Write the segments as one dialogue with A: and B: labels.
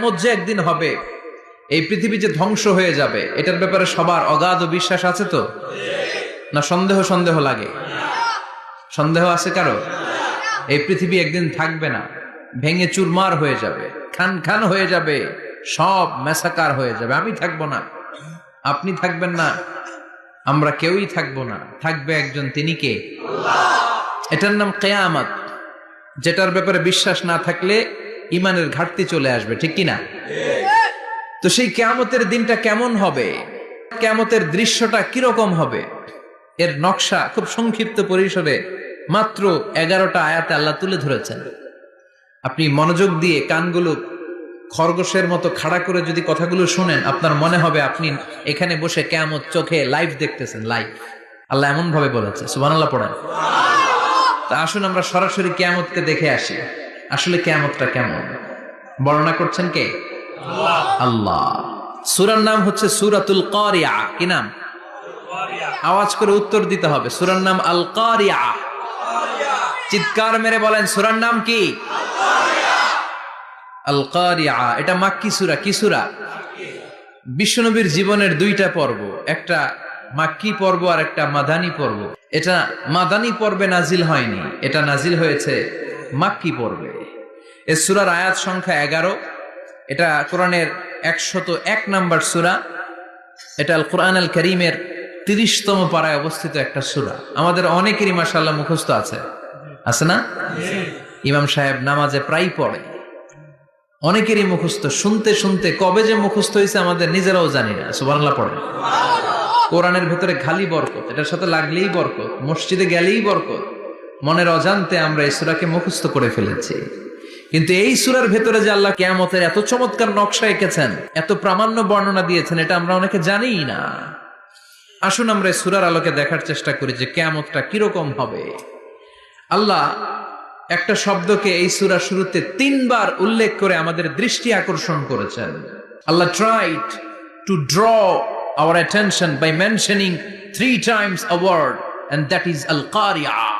A: কেয়ামত যে একদিন হবে, এই পৃথিবী যে ধ্বংস হয়ে যাবে, এটার ব্যাপারে সবার অগাধ বিশ্বাস আছে তো? না সন্দেহ সন্দেহ লাগে? সন্দেহ আছে কারও? এই পৃথিবী একদিন থাকবে না, ভেঙে চুরমার হয়ে যাবে, খান খান হয়ে যাবে, সব মেসাকার হয়ে যাবে। আমি থাকব না। আপনি থাকবেন না। আমরা কেউই থাকব না। থাকবে একজন, তিনি কে? এটার নাম কেয়ামত। যেটার ব্যাপারে বিশ্বাস না থাকলে ইমানের ঘাটতি চলে আসবে, ঠিক কি না তো সেই কেয়ামতের দিনটা কেমন হবে? কেয়ামতের দৃশ্যটা কীরকম হবে? এর নকশা খুব সংক্ষিপ্ত পরিসরে মাত্র এগারোটা আয়াতে আল্লাহ তুলে ধরেছেন। আপনি মনোযোগ দিয়ে কানগুলো খরগোশের মতো খাড়া করে যদি কথাগুলো শুনেন, আপনার মনে হবে আপনি এখানে বসে কেমন চোখে লাইভ দেখতেছেন, লাইভ। আল্লাহ এমন ভাবে বলেছে সুবান আল্লাহ পড়েন। তা আসুন আমরা সরাসরি কেয়ামতকে দেখে আসি। আসলে কেয়ামতটা কেমন? বর্ণনা করছেন কে? আল্লাহ। সুরার নাম হচ্ছে সুরাতুল কারিয়া। কি নাম? আওয়াজ করে উত্তর দিতে হবে। সুরার নাম আল কারিয়া। চিৎকার মেরে বলেন সুরার নাম কি? আল কারিয়া। এটা মাক্কি সুরা। কি সুরা? বিশ্বনবীর জীবনের দুইটা পর্ব। একটা মাক্কি পর্ব আর একটা মাদানী পর্ব। এটা মাদানী পর্বে নাজিল হয়নি। এটা নাজিল হয়েছে মাক্কি পর্বে। এ সুরার আয়াত সংখ্যা এগারো। এটা কোরআনের একশত এক নাম্বার সুরা। এটা আল কোরআন আল করিমের তিরিশতম পাড়ায় অবস্থিত একটা সুরা। আমাদের অনেকেরই মাসাল্লাহ মুখস্থ আছে। আছে না? ইমাম সাহেব নামাজে প্রায় পড়ে। অনেকেরই মুখস্থ। শুনতে শুনতে কবে যে মুখস্থ হয়েছে আমাদের নিজেরাও জানি না। সুবাংলা পড়ে। কোরআনের ভেতরে খালি বরকত। এটার সাথে লাগলেই বরকত। মসজিদে গেলেই বরকত। মনের অজান্তে আমরা এই সুরাকে মুখস্থ করে ফেলেছি। কিন্তু এই সুরার ভেতরে যে আল্লাহ কেয়ামতের এত চমৎকার নকশা এঁকেছেন, এত প্রামাণ্য বর্ণনা দিয়েছেন, এটা আমরা অনেকে জানিই না। আসুন আমরা সুরার আলোকে দেখার চেষ্টা করি যে কেয়ামতটা কীরকম হবে। আল্লাহ একটা শব্দকে এই সুরা শুরুতে তিনবার উল্লেখ করে আমাদের দৃষ্টি আকর্ষণ করেছেন। Allah tried to draw our attention by mentioning three times a word and that is Al Qaria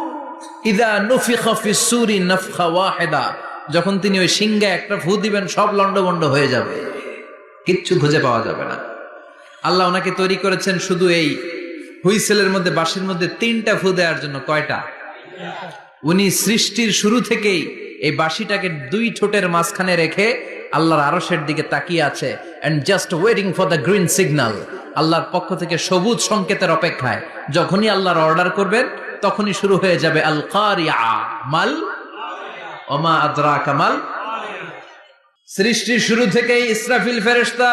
A: ইদা নুফিখা ফি সুরি নাফখা ওয়াহিদা যখন তিনি ওই সিংহে একটা ফু দিবেন, সব লন্ডভন্ড হয়ে যাবে। কিচ্ছু খুঁজে পাওয়া যাবে না। আল্লাহ ওনাকে তৈরি করেছেন শুধু এই হুইসেলের মধ্যে, বাঁশির মধ্যে তিনটা ফু দেওয়ার জন্য। কয়টা? উনি সৃষ্টির শুরু থেকেই এই বাঁশিটাকে দুই ঠোঁটের মাঝখানে রেখে আল্লাহর আরসের দিকে তাকিয়ে আছে and just waiting for the green signal আল্লাহর পক্ষ থেকে সবুজ সংকেতের অপেক্ষায়। যখনই আল্লাহর অর্ডার করবেন তখনই শুরু হয়ে যাবে আল মাল, ওমা আদরা কামাল সৃষ্টির শুরু থেকেই ইসরাফিল ফেরেশতা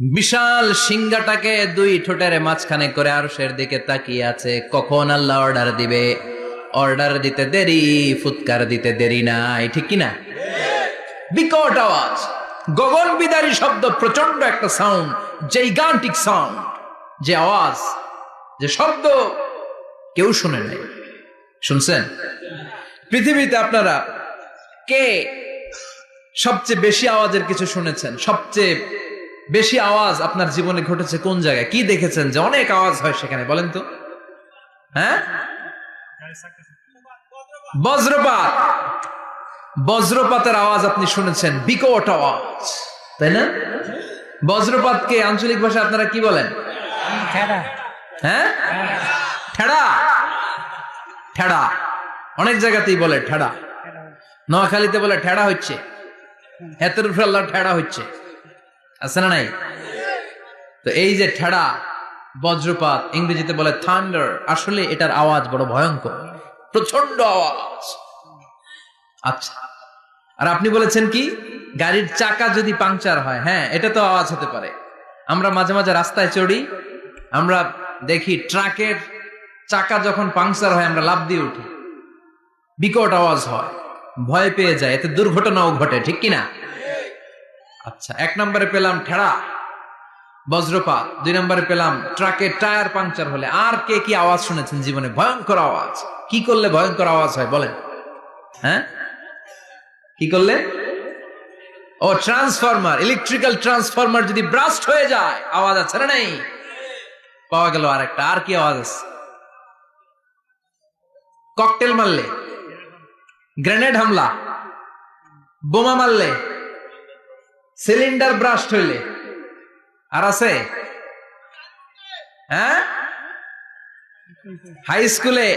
A: বিশাল সিংহাটাকে দুই ঠোঁটের মাঝখানে করে আরশের দিকে তাকিয়ে আছে। কখন আল্লাহ অর্ডার দিবে? অর্ডার দিতে দেরি, ফুৎকার দিতে দেরি নাই, ঠিক কিনা? বিকট আওয়াজ গগন বিদারী শব্দ প্রচণ্ড একটা সাউন্ড জাইগান্টিক সাউন্ড যে আওয়াজ যে শব্দ কেউ শুনে নাই। শুনছেন? পৃথিবীতে আপনারা কে সবচেয়ে বেশি আওয়াজের কিছু শুনেছেন? সবচেয়ে বেশি আওয়াজ আপনার জীবনে ঘটেছে কোন জায়গায়? কি দেখেছেন যে অনেক আওয়াজ হয় সেখানে? বলেন তো। হ্যাঁ? বজ্রপাত। বজ্রপাতের আওয়াজ আপনি শুনেছেন, বিকট আওয়াজ। তাই না? বজ্রপাতকে আঞ্চলিক ভাষা আপনারা কি বলেন? হ্যাঁ? ঠেড়া? ঠেড়া। অনেক জায়গাতেই বলে ঠেড়া। নোয়াখালীতে বলে ঠেড়া হচ্ছে। হেতের উপরে আল্লাহ ঠেড়া হচ্ছে। আছে না নাই? তো এই যে ঠেড়া, বজ্রপাত, ইংরেজিতে বলে থান্ডার আসলে এটার আওয়াজ বড় ভয়ঙ্কর। প্রচণ্ড আওয়াজ। আচ্ছা। আর আপনি বলেছেন কি? গাড়ির চাকা যদি পাংচার হয় হ্যাঁ এটা তো আওয়াজ হতে পারে। আমরা মাঝে মাঝে রাস্তায় চড়ি, আমরা দেখি ট্রাকের চাকা যখন পাংচার হয়, আমরা লাভ দিয়ে উঠি। বিকট আওয়াজ হয়, ভয় পেয়ে যায়, এতে দুর্ঘটনাও ঘটে, ঠিক কিনা? আচ্ছা এক নম্বরে পেলাম ঠেড়া, বজ্রপাত। দুই নম্বরে পেলাম ট্রাকের টায়ার পাংচার হলে। আর কে কি আওয়াজ শুনেছেন জীবনে? ভয়ঙ্কর আওয়াজ। কি করলে ভয়ঙ্কর আওয়াজ হয়, বলেন। হ্যাঁ? কি করলে? ও, ট্রান্সফরমার, ইলেকট্রিক্যাল ট্রান্সফরমার যদি ব্রাস্ট হয়ে যায়, আওয়াজ আছে না নেই? পাওয়া গেল আর একটা আর কি আওয়াজ আছে? ককটেল মারলে, গ্রেনেড হামলা, বোমা মারলে, সিলিন্ডার ব্রাস্ট হইলে। আর আছে? হ্যাঁ? হাই স্কুলে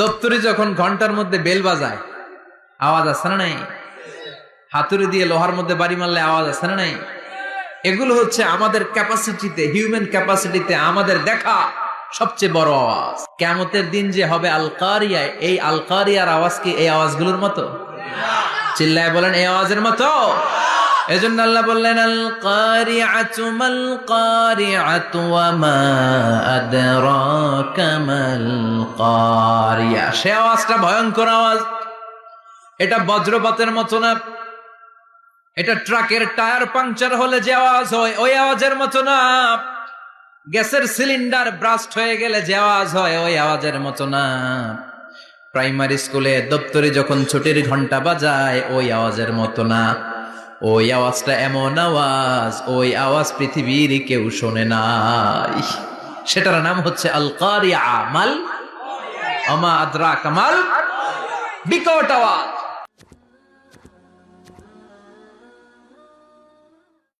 A: দপ্তরি যখন ঘণ্টার মধ্যে বেল বাজায়, আওয়াজ আছে না নাই? হাতুড়ি দিয়ে লোহার মধ্যে বাড়ি মারলে আওয়াজ আছে না নাই? এগুলো হচ্ছে আমাদের ক্যাপাসিটিতে হিউম্যান ক্যাপাসিটিতে আমাদের দেখা সবচেয়ে বড় আওয়াজ। কেমতের দিন যে হবে আলকারিয়া এই আলকারিয়ার আওয়াজ কি এই আওয়াজগুলোর মতো? চিল্লায় বলেন, এই আওয়াজের মতো? এজন্য আল্লাহ বললেন আল কারিআতু মাল কারিআতু কারিয়া সে আওয়াজটা ভয়ঙ্কর আওয়াজ। এটা বজ্রপাতের মতো না। এটা ট্রাকের টায়ার পাংচার হলে যে আওয়াজ হয়, ওই আওয়াজের মতো না। গ্যাসের সিলিন্ডার ব্রাস্ট হয়ে গেলে যে আওয়াজ হয়, ওই আওয়াজের মতো না। প্রাইমারি স্কুলে দপ্তরে যখন ছুটির ঘণ্টা বাজায়, ওই আওয়াজের মতো না। ওই আওয়াজটা এমন আওয়াজ, ওই আওয়াজ পৃথিবীর কেউ শোনে নাই। সেটার নাম হচ্ছে আল কারিয়া মাল আমা আদরা কামাল বিকট আওয়াজ।